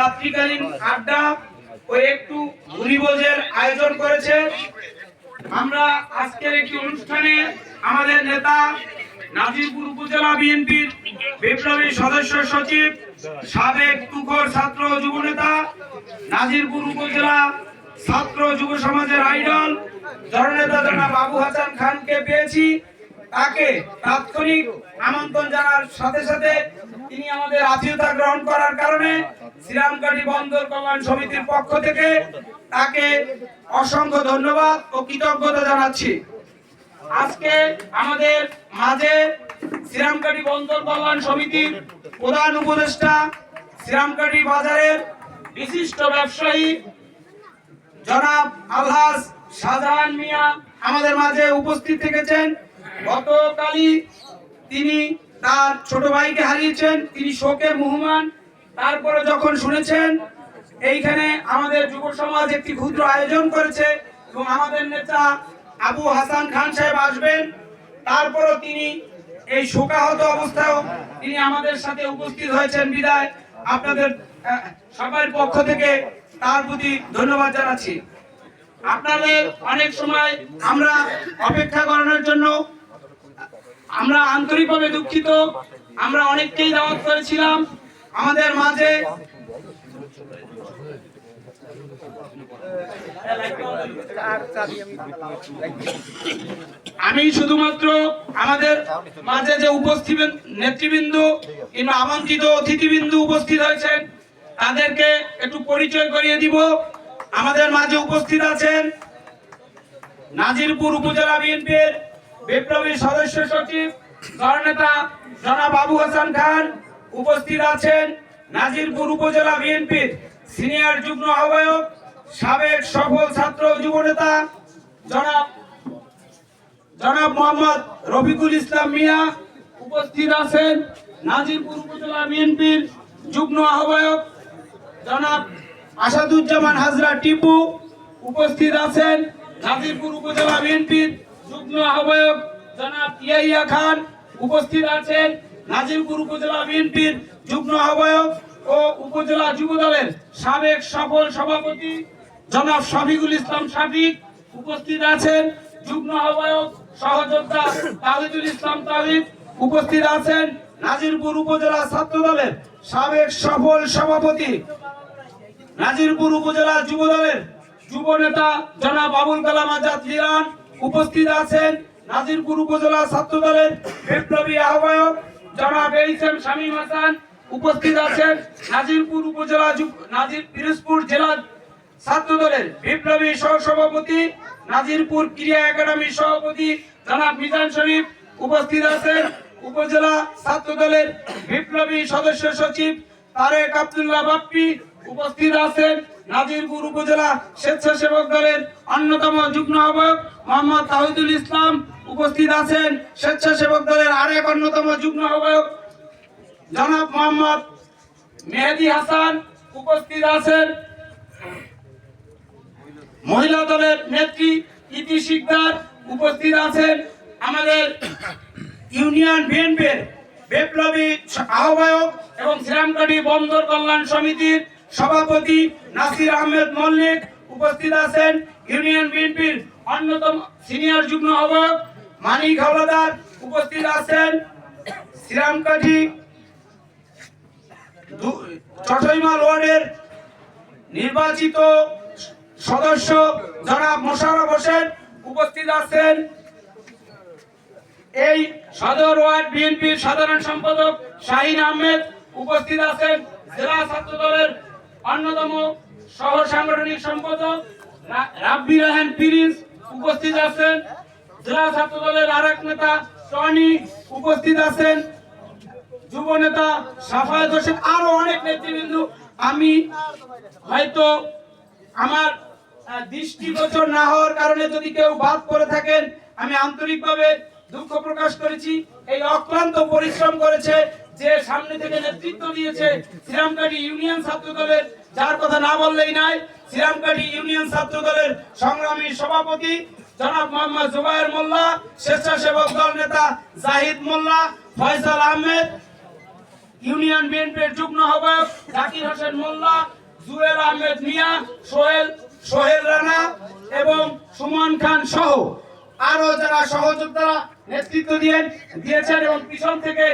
রাত্রিকালীন আড্ডা ও একটু ভুরিভোজের আয়োজন করেছে। আমরা আজকের একটি অনুষ্ঠানে আমাদের নেতা নাজিরপুর উপজেলা বিএনপির বিপ্লবী সদস্য সচিব, সাবেক তুখর ছাত্র যুব নেতা, নাজিরপুর উপজেলা ছাত্র যুব সমাজের আইডল, জননেতা জনাব বাবু হাসান খানকে পেয়েছি। তাকে তাৎক্ষণিক আমন্ত্রণ জানার সাথে সাথে তিনি আমাদের আত্মীয়তা গ্রহণ করার কারণে শ্রীরামকাঠি বন্দর কল্যাণ সমিতির পক্ষ থেকে তাকে অসংখ্য ধন্যবাদ ও কৃতজ্ঞতা জানাচ্ছি। আজকে আমাদের মাঝে শ্রীরামকাঠি বন্দর কল্যাণ সমিতির প্রধান উপদেষ্টা শ্রীরামকাঠি বাজারের বিশিষ্ট ব্যবসায়ী জনাব আলহাজ শাহজাহান মিয়া আমাদের মাঝে উপস্থিত থেকেছেন। গতকালই তিনি তার ছোট ভাইকে হারিয়েছেন, তিনি শোকে মুহমান। তারপরে যখন শুনেছেন, এইখানে আমাদের যুব সমাজ একটি ক্ষুদ্র আয়োজন করেছে এবং আমাদের নেতা আবু হাসান খান সাহেব আসবেন। তারপরও তিনি এই শোকাহত অবস্থায়ও তিনি আমাদের সাথে উপস্থিত হয়েছেন। বিদায়। আপনাদের সবার পক্ষ থেকে তার প্রতি ধন্যবাদ জানাচ্ছি। আপনাদের অনেক সময় আমরা অপেক্ষা করানোর জন্য আমরা আন্তরিকভাবে দুঃখিত। আমরা অনেককেই দাওয়াত করেছিলাম। আমাদের মাঝে আমি শুধুমাত্র আমাদের মাঝে যে উপস্থিত নেতৃবৃন্দ কিংবা আমন্ত্রিত অতিথিবৃন্দ উপস্থিত হয়েছেন, তাদেরকে একটু পরিচয় করিয়ে দিব। আমাদের মাঝে উপস্থিত আছেন নাজিরপুর উপজেলা বিএনপির বিপ্লবী সদস্য সচিব নেতা জনাব আবু হাসান খান উপস্থিত আছেন। নাজিরপুর উপজেলা বিএনপির সিনিয়র যুগ্ম আহ্বায়ক, সাবেক সফল ছাত্র যুবনেতা জনাব জনাব মোহাম্মদ রফিকুল ইসলাম মিয়া উপস্থিত আছেন। নাজিরপুর উপজেলা বিএনপির যুগ্ম আহ্বায়ক জনাব আসাদুজ্জামান হাজরা টিপু উপস্থিত আছেন। নাজিরপুর উপজেলা বিএনপির যুগ্ম আহ্বায়ক জনাব ইয়াইয়া খান উপস্থিত আছেন নাজিরপুর উপজেলা বিএনপির যুগ্ম আহ্বায়ক ও উপজেলা যুব দলের সাবেক সফল সভাপতি জনাব শফিকুল ইসলাম শাফিক উপস্থিত আছেন। যুগ্ম আহ্বায়ক সহযোদ্ধা তাহিদুল ইসলাম তাহিদ উপস্থিত আছেন। নাজিরপুর উপজেলা ছাত্র দলের সাবেক সফল সভাপতি নাজিরপুর উপজেলা যুব দলের যুব নেতা জনাব আবুল কালাম আজাদ লিরান উপস্থিত আছেন নাজিরপুর উপজেলা ছাত্র দলের বিপ্লবী আহ্বায়ক জনাব এইচ এম শামীম হাসান। উপস্থিত আছেন নাজিরপুর উপজেলা নাজির পিরোজপুর জেলা ছাত্র দলের বিপ্লবী সহসভাপতি, নাজিরপুর ক্রীড়া একাডেমির সভাপতি জনাব মিজান শরীফ। উপস্থিত আছেন উপজেলা ছাত্র দলের বিপ্লবী সদস্য সচিব তারেক আব্দুল্লাহ বাপ্পি। উপস্থিত আছেন নাজিরপুর উপজেলা স্বেচ্ছাসেবক দলের অন্যতম যুগ্ম আহ্বায়ক মোহাম্মদ তাহিদুল ইসলাম। উপস্থিত আছেন স্বেচ্ছাসেবক দলের আরেক অন্যতম যুগ্ম আহ্বায়ক জনাব মোহাম্মদ মেহেদি হাসান। উপস্থিত আছেন মহিলা দলের নেত্রী ইতি শিকদার। উপস্থিত আছেন আমাদের ইউনিয়ন বিএনপির বিপ্লবী আহ্বায়ক এবং শ্রীরামকাঠি বন্দর কল্যাণ সমিতির সভাপতি নাসির আহমেদ মল্লিক উপস্থিত আছেন। ইউনিয়ন বিএনপির অন্যতম সিনিয়র যুগ্ম আহ্বায়ক মানিক হাওলাদার উপস্থিত আছেন। শ্রীরামকাঠি চটইমাল ওয়ার্ডের নির্বাচিত সদস্য জনাব মোশাররফ হোসেন উপস্থিত আছেন। এই সদর ওয়ার্ড বিএনপির সাধারণ সম্পাদক শাহিন আহমেদ উপস্থিত আছেন। জেলা ছাত্র দলের অন্যতম সহ সাংগঠনিক সম্পাদক রাব্বি রাহান পিরিজ উপস্থিত আছেন। জেলা ছাত্র দলের আরেক নেতা টনি উপস্থিত আছেন। যুব নেতা সাফায়াত হোসেন, আরও অনেক নেতৃবৃন্দ। আমি হয়তো আমার দৃষ্টিগোচর না হওয়ার কারণে যদি কেউ বাদ করে থাকেন, আমি আন্তরিকভাবে দুঃখ প্রকাশ করেছি। এই অক্লান্ত পরিশ্রম করেছে যে সামনে থেকে নেতৃত্ব দিয়েছে শ্রীরামকাঠি ইউনিয়ন ছাত্র দলের, যার কথা না বললেই নাই শ্রীরামকাঠি ইউনিয়ন ছাত্র দলের সংগ্রামী সভাপতি জনাব মোহাম্মদ জুবায়ের মোল্লা, স্বেচ্ছাসেবক দল নেতা জাহিদ মোল্লা, ফয়সাল আহমেদ, ইউনিয়ন বিএনপির যুগ্ম আহ্বায়ক জাকির হোসেন মোল্লা, জুয়েল আহমেদ মিয়া, সোহেল সোহেল রানা এবং সুমন খান সহ আরও যারা সহযোদ্ধারা নেতৃত্ব দিয়ে দিয়েছেন এবং পিছন থেকে